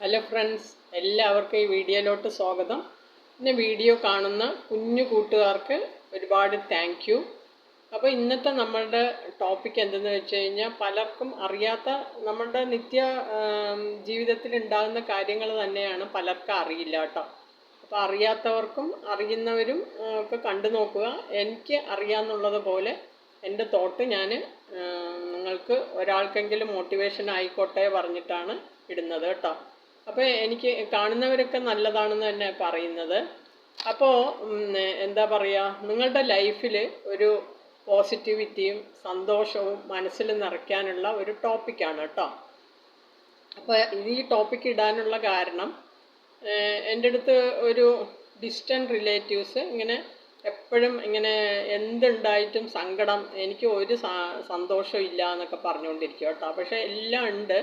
Hello friends എല്ലാവർക്കും ഈ വീഡിയോയിലോട്ട് സ്വാഗതം. ഇന്ന് വീഡിയോ കാണുന്ന കുഞ്ഞു കൂട്ടുകാർക്ക് ഒരുപാട് താങ്ക് യു അപ്പോൾ ഇന്നത്തെ നമ്മളുടെ ടോപ്പിക് എന്തെന്ന് വെച്ച് കഴിഞ്ഞാൽ പലർക്കും അറിയാത്ത നമ്മളുടെ നിത്യ ജീവിതത്തിൽ ഉണ്ടാകുന്ന കാര്യങ്ങൾ തന്നെയാണ് പലർക്കും അറിയില്ല കേട്ടോ. അപ്പോൾ അറിയാത്തവർക്കും അറിയുന്നവരും ഒക്കെ കണ്ടു നോക്കുക. എനിക്ക് അറിയാമെന്നുള്ളത് പോലെ എന്റെ തോട്ട് ഞാൻ നിങ്ങൾക്ക് ഒരാൾക്കെങ്കിലും മോട്ടിവേഷൻ ആയിക്കോട്ടെ പറഞ്ഞിട്ടാണ് ഇടുന്നത് കേട്ടോ. അപ്പോൾ എനിക്ക് കാണുന്നവരൊക്കെ നല്ലതാണെന്ന് തന്നെ പറയുന്നത്. അപ്പോൾ എന്താ പറയുക നിങ്ങളുടെ ലൈഫിൽ ഒരു പോസിറ്റിവിറ്റിയും സന്തോഷവും മനസ്സിൽ നിറയ്ക്കാനുള്ള ഒരു ടോപ്പിക്കാണ് കേട്ടോ. അപ്പോൾ ഈ ടോപ്പിക്ക് ഇടാനുള്ള കാരണം എന്റെ അടുത്ത് ഒരു ഡിസ്റ്റന്റ് റിലേറ്റീവ്സ് ഇങ്ങനെ എപ്പോഴും ഇങ്ങനെ എന്തുണ്ടായിട്ടും സങ്കടം എനിക്ക് ഒരു സന്തോഷമില്ല എന്നൊക്കെ പറഞ്ഞുകൊണ്ടിരിക്കും കേട്ടോ. പക്ഷേ എല്ലാം ഉണ്ട്.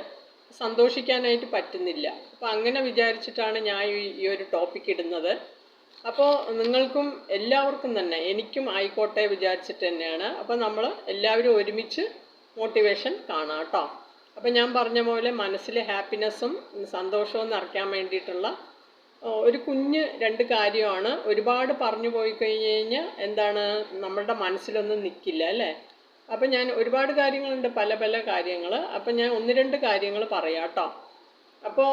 സന്തോഷിക്കാനായിട്ട് പറ്റുന്നില്ല. അപ്പോൾ അങ്ങനെ വിചാരിച്ചിട്ടാണ് ഞാൻ ഈ ഒരു ടോപ്പിക് ഇടുന്നത്. അപ്പോൾ നിങ്ങൾക്കും എല്ലാവർക്കും തന്നെ എനിക്കും ആയിക്കോട്ടെ വിചാരിച്ചിട്ട് തന്നെയാണ്. അപ്പോൾ നമ്മൾ എല്ലാവരും ഒരുമിച്ച് മോട്ടിവേഷൻ കാണാം കേട്ടോ. അപ്പോൾ ഞാൻ പറഞ്ഞ പോലെ മനസ്സിലെ ഹാപ്പിനെസ്സും സന്തോഷവും നിറയ്ക്കാൻ വേണ്ടിയിട്ടുള്ള ഒരു കുഞ്ഞ് രണ്ട് കാര്യമാണ്. ഒരുപാട് പറഞ്ഞു പോയി കഴിഞ്ഞ് കഴിഞ്ഞാൽ എന്താണ്? നമ്മളുടെ മനസ്സിലൊന്നും നിൽക്കില്ല അല്ലേ? അപ്പം ഞാൻ ഒരുപാട് കാര്യങ്ങളുണ്ട് പല പല കാര്യങ്ങൾ അപ്പം ഞാൻ ഒന്ന് രണ്ട് കാര്യങ്ങൾ പറയാം കേട്ടോ അപ്പോൾ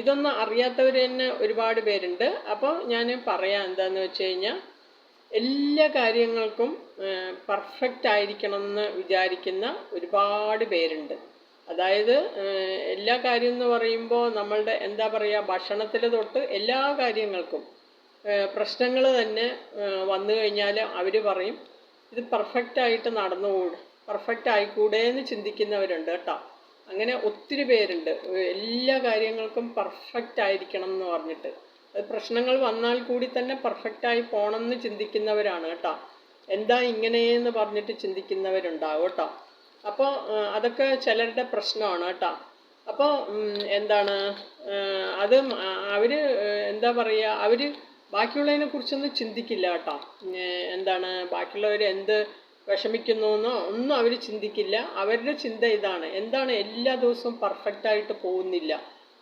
ഇതൊന്നും അറിയാത്തവർ തന്നെ ഒരുപാട് പേരുണ്ട്. അപ്പോൾ ഞാൻ പറയാം എന്താണെന്ന് വെച്ച് കഴിഞ്ഞാൽ എല്ലാ കാര്യങ്ങൾക്കും പെർഫെക്റ്റ് ആയിരിക്കണം എന്ന് വിചാരിക്കുന്ന ഒരുപാട് പേരുണ്ട്. അതായത് എല്ലാ കാര്യം എന്ന് പറയുമ്പോൾ നമ്മളുടെ എന്താ പറയുക ഭക്ഷണത്തിൽ തൊട്ട് എല്ലാ കാര്യങ്ങൾക്കും പ്രശ്നങ്ങൾ തന്നെ വന്നു കഴിഞ്ഞാൽ അവർ പറയും. ഇത് പെർഫെക്റ്റ് ആയിട്ട് നടന്നുകൂടെ പെർഫെക്റ്റ് ആയിക്കൂടെ എന്ന് ചിന്തിക്കുന്നവരുണ്ട് കേട്ടോ. അങ്ങനെ ഒത്തിരി പേരുണ്ട്. എല്ലാ കാര്യങ്ങൾക്കും പെർഫെക്റ്റ് ആയിരിക്കണം എന്ന് പറഞ്ഞിട്ട്. അത് പ്രശ്നങ്ങൾ വന്നാൽ കൂടി തന്നെ പെർഫെക്റ്റ് ആയി പോകണം എന്ന് ചിന്തിക്കുന്നവരാണ് കേട്ടോ. എന്താ ഇങ്ങനെയെന്ന് പറഞ്ഞിട്ട് ചിന്തിക്കുന്നവരുണ്ടാവും കേട്ടോ. അപ്പോൾ അതൊക്കെ ചിലരുടെ പ്രശ്നമാണ് കേട്ടോ. അപ്പോൾ എന്താണ് അത് അവർ എന്താ പറയുക അവർ ബാക്കിയുള്ളതിനെ കുറിച്ചൊന്നും ചിന്തിക്കില്ല കേട്ടോ. എന്താണ് ബാക്കിയുള്ളവർ എന്ത് വിഷമിക്കുന്നു എന്നോ ഒന്നും അവർ ചിന്തിക്കില്ല. അവരുടെ ചിന്ത ഇതാണ്. എന്താണ് എല്ലാ ദിവസവും പെർഫെക്റ്റ് ആയിട്ട് പോകുന്നില്ല.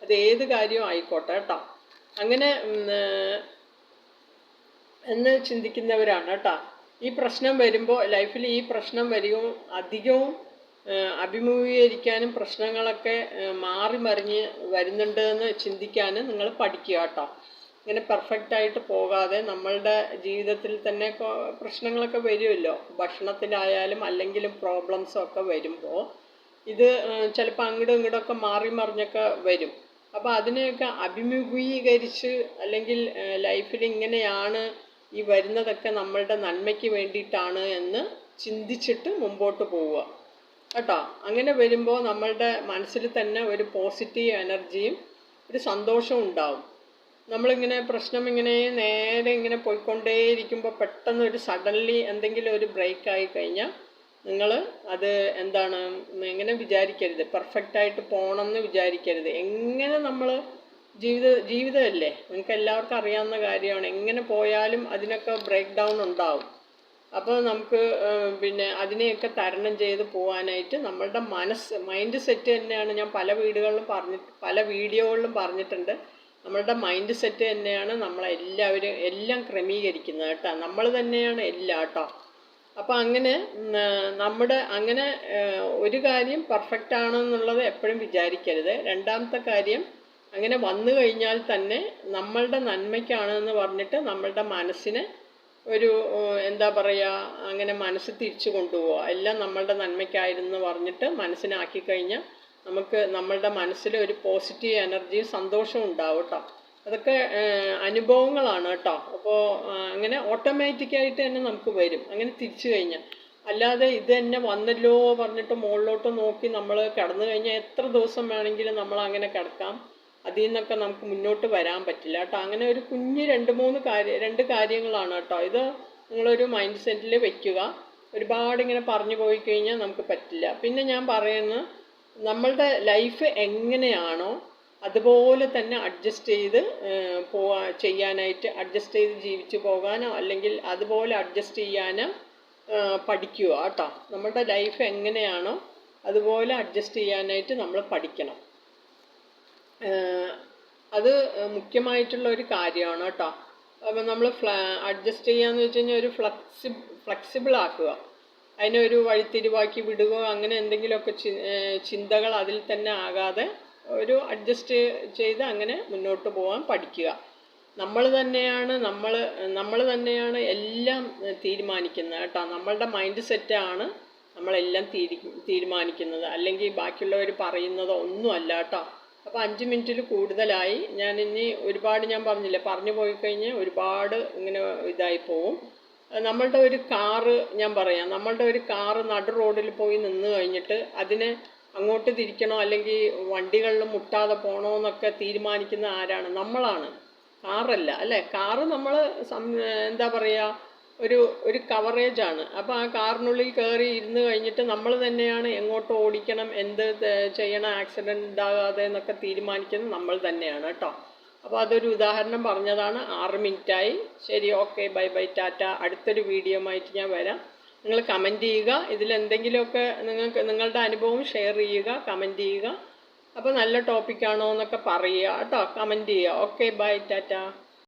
അത് ഏത് കാര്യവും ആയിക്കോട്ടെ കേട്ടോ. അങ്ങനെ എന്ന് ചിന്തിക്കുന്നവരാണ് കേട്ടോ. ഈ പ്രശ്നം വരുമ്പോൾ ലൈഫിൽ ഈ പ്രശ്നം വരികയും അധികവും അഭിമുഖീകരിക്കാനും പ്രശ്നങ്ങളൊക്കെ മാറി മറിഞ്ഞ് വരുന്നുണ്ട് എന്ന് ചിന്തിക്കാനും നിങ്ങൾ പഠിക്കുക കേട്ടോ. ഇങ്ങനെ പെർഫെക്റ്റ് ആയിട്ട് പോകാതെ നമ്മളുടെ ജീവിതത്തിൽ തന്നെ പ്രശ്നങ്ങളൊക്കെ വരുമല്ലോ. ഭക്ഷണത്തിലായാലും അല്ലെങ്കിലും പ്രോബ്ലംസും ഒക്കെ വരുമ്പോൾ ഇത് ചിലപ്പോൾ അങ്ങോട്ടും ഇങ്ങോട്ടൊക്കെ മാറി മറിഞ്ഞൊക്കെ വരും. അപ്പോൾ അതിനെയൊക്കെ അഭിമുഖീകരിച്ച് അല്ലെങ്കിൽ ലൈഫിൽ ഇങ്ങനെയാണ് ഈ വരുന്നതൊക്കെ നമ്മളുടെ നന്മയ്ക്ക് വേണ്ടിയിട്ടാണ് എന്ന് ചിന്തിച്ചിട്ട് മുമ്പോട്ട് പോവുക. കേട്ടോ? അങ്ങനെ വരുമ്പോൾ നമ്മളുടെ മനസ്സിൽ തന്നെ ഒരു പോസിറ്റീവ് എനർജിയും ഒരു സന്തോഷവും ഉണ്ടാവും. നമ്മളിങ്ങനെ പ്രശ്നം ഇങ്ങനെ നേരെ ഇങ്ങനെ പോയിക്കൊണ്ടേയിരിക്കുമ്പോൾ പെട്ടെന്ന് ഒരു സഡൻലി എന്തെങ്കിലും ഒരു ബ്രേക്ക് ആയി കഴിഞ്ഞാൽ നിങ്ങൾ അത് എന്താണ് എങ്ങനെ വിചാരിക്കരുത്. പെർഫെക്റ്റ് ആയിട്ട് പോകണമെന്ന് വിചാരിക്കരുത്. എങ്ങനെ നമ്മൾ ജീവിത ജീവിതമല്ലേ? നിങ്ങൾക്ക് എല്ലാവർക്കും അറിയാവുന്ന കാര്യമാണ്. എങ്ങനെ പോയാലും അതിനൊക്കെ ബ്രേക്ക് ഡൗൺ ഉണ്ടാവും. അപ്പോൾ നമുക്ക് പിന്നെ അതിനെയൊക്കെ തരണം ചെയ്ത് പോകാനായിട്ട് നമ്മളുടെ മനസ്സ് മൈൻഡ് സെറ്റ് തന്നെയാണ് ഞാൻ പല വീടുകളിലും പറഞ്ഞിട്ട് പല വീഡിയോകളിലും പറഞ്ഞിട്ടുണ്ട്. നമ്മളുടെ മൈൻഡ് സെറ്റ് തന്നെയാണ് നമ്മളെല്ലാവരും എല്ലാം ക്രമീകരിക്കുന്നത് കേട്ടോ. നമ്മൾ തന്നെയാണ് എല്ലാം കേട്ടോ. അപ്പോൾ അങ്ങനെ നമ്മുടെ അങ്ങനെ ഒരു കാര്യം പെർഫെക്റ്റ് ആണെന്നുള്ളത് എപ്പോഴും വിചാരിക്കരുത്. രണ്ടാമത്തെ കാര്യം അങ്ങനെ വന്നു കഴിഞ്ഞാൽ തന്നെ നമ്മളുടെ നന്മയ്ക്കാണെന്ന് പറഞ്ഞിട്ട് നമ്മളുടെ മനസ്സിനെ ഒരു എന്താ പറയുക അങ്ങനെ മനസ്സ് തിരിച്ചു കൊണ്ടുപോവുക. എല്ലാം നമ്മളുടെ നന്മയ്ക്കായിരുന്നു പറഞ്ഞിട്ട് മനസ്സിനാക്കി കഴിഞ്ഞാൽ നമുക്ക് നമ്മളുടെ മനസ്സിൽ ഒരു പോസിറ്റീവ് എനർജിയും സന്തോഷവും ഉണ്ടാവും കേട്ടോ അതൊക്കെ അനുഭവങ്ങളാണ് കേട്ടോ അപ്പോൾ അങ്ങനെ ഓട്ടോമാറ്റിക്കായിട്ട് തന്നെ നമുക്ക് വരും. അങ്ങനെ തിരിച്ചു കഴിഞ്ഞാൽ അല്ലാതെ ഇത് തന്നെ വന്നല്ലോ പറഞ്ഞിട്ട് മുകളിലോട്ട് നോക്കി നമ്മൾ കിടന്നു കഴിഞ്ഞാൽ എത്ര ദിവസം വേണമെങ്കിലും നമ്മൾ അങ്ങനെ കിടക്കാം. അതിൽ നിന്നൊക്കെ നമുക്ക് മുന്നോട്ട് വരാൻ പറ്റില്ല കേട്ടോ അങ്ങനെ ഒരു കുഞ്ഞ് രണ്ട് മൂന്ന് കാര്യം രണ്ട് കാര്യങ്ങളാണ് കേട്ടോ ഇത് നിങ്ങളൊരു മൈൻഡ് സെറ്റിൽ വെക്കുക. ഒരുപാട് ഇങ്ങനെ പറഞ്ഞു പോയി കഴിഞ്ഞാൽ നമുക്ക് പറ്റില്ല. പിന്നെ ഞാൻ പറയുന്നത് നമ്മളുടെ ലൈഫ് എങ്ങനെയാണോ അതുപോലെ തന്നെ അഡ്ജസ്റ്റ് ചെയ്ത് പോവാ ചെയ്യാനായിട്ട് അഡ്ജസ്റ്റ് ചെയ്ത് ജീവിച്ചു പോകാനോ അല്ലെങ്കിൽ അതുപോലെ അഡ്ജസ്റ്റ് ചെയ്യാനോ പഠിക്കുക കേട്ടോ. നമ്മുടെ ലൈഫ് എങ്ങനെയാണോ അതുപോലെ അഡ്ജസ്റ്റ് ചെയ്യാനായിട്ട് നമ്മൾ പഠിക്കണം. അത് മുഖ്യമായിട്ടുള്ള ഒരു കാര്യമാണ് കേട്ടോ. അപ്പം നമ്മൾ ഫ്ലാ അഡ്ജസ്റ്റ് ചെയ്യാന്ന് വെച്ച് കഴിഞ്ഞാൽ ഒരു ഫ്ലെക്സി ഫ്ലെക്സിബിൾ ആക്കുക. അതിനെ ഒരു വഴിത്തിരിവാക്കി വിടുകയോ അങ്ങനെ എന്തെങ്കിലുമൊക്കെ ചി ചിന്തകൾ അതിൽ തന്നെ ആകാതെ ഒരു അഡ്ജസ്റ്റ് ചെയ്ത് അങ്ങനെ മുന്നോട്ട് പോകാൻ പഠിക്കുക. നമ്മൾ തന്നെയാണ് നമ്മൾ നമ്മൾ തന്നെയാണ് എല്ലാം തീരുമാനിക്കുന്നത് കേട്ടോ. നമ്മളുടെ മൈൻഡ് സെറ്റാണ് നമ്മളെല്ലാം തീരി തീരുമാനിക്കുന്നത്. അല്ലെങ്കിൽ ബാക്കിയുള്ളവർ പറയുന്നതോ ഒന്നുമല്ല കേട്ടോ. അപ്പോൾ അഞ്ച് മിനിറ്റിൽ കൂടുതലായി. ഞാൻ ഇനി ഒരുപാട് ഞാൻ പറഞ്ഞില്ലേ പറഞ്ഞു പോയി കഴിഞ്ഞാൽ ഒരുപാട് ഇങ്ങനെ ഇതായി പോവും. നമ്മളുടെ ഒരു കാറ് ഞാൻ പറയാം. നമ്മളുടെ ഒരു കാറ് നടു റോഡിൽ പോയി നിന്ന് കഴിഞ്ഞിട്ട് അതിനെ അങ്ങോട്ട് തിരിക്കണോ അല്ലെങ്കിൽ വണ്ടികളിൽ മുട്ടാതെ പോകണോ എന്നൊക്കെ തീരുമാനിക്കുന്ന ആരാണ്? നമ്മളാണ്. കാറല്ല. അല്ലേ? കാറ് നമ്മൾ എന്താ പറയുക ഒരു ഒരു കവറേജാണ് അപ്പോൾ ആ കാറിനുള്ളിൽ കയറി ഇരുന്ന് കഴിഞ്ഞിട്ട് നമ്മൾ തന്നെയാണ് എങ്ങോട്ട് ഓടിക്കണം എന്ത് ചെയ്യണം ആക്സിഡന്റ് ഉണ്ടാകാതെ എന്നൊക്കെ തീരുമാനിക്കുന്നത് നമ്മൾ തന്നെയാണ് കേട്ടോ. അപ്പോൾ അതൊരു ഉദാഹരണം പറഞ്ഞതാണ്. ആറ് മിനിറ്റായി. ശരി ഓക്കെ ബൈ ബൈ ടാറ്റ. അടുത്തൊരു വീഡിയോ ആയിട്ട് ഞാൻ വരാം. നിങ്ങൾ കമന്റ് ചെയ്യുക. ഇതിലെന്തെങ്കിലുമൊക്കെ നിങ്ങൾക്ക് നിങ്ങളുടെ അനുഭവം ഷെയർ ചെയ്യുക കമന്റ് ചെയ്യുക. അപ്പോൾ നല്ല ടോപ്പിക്കാണോ എന്നൊക്കെ പറയുക. കേട്ടോ കമന്റ് ചെയ്യുക. Okay bye tata.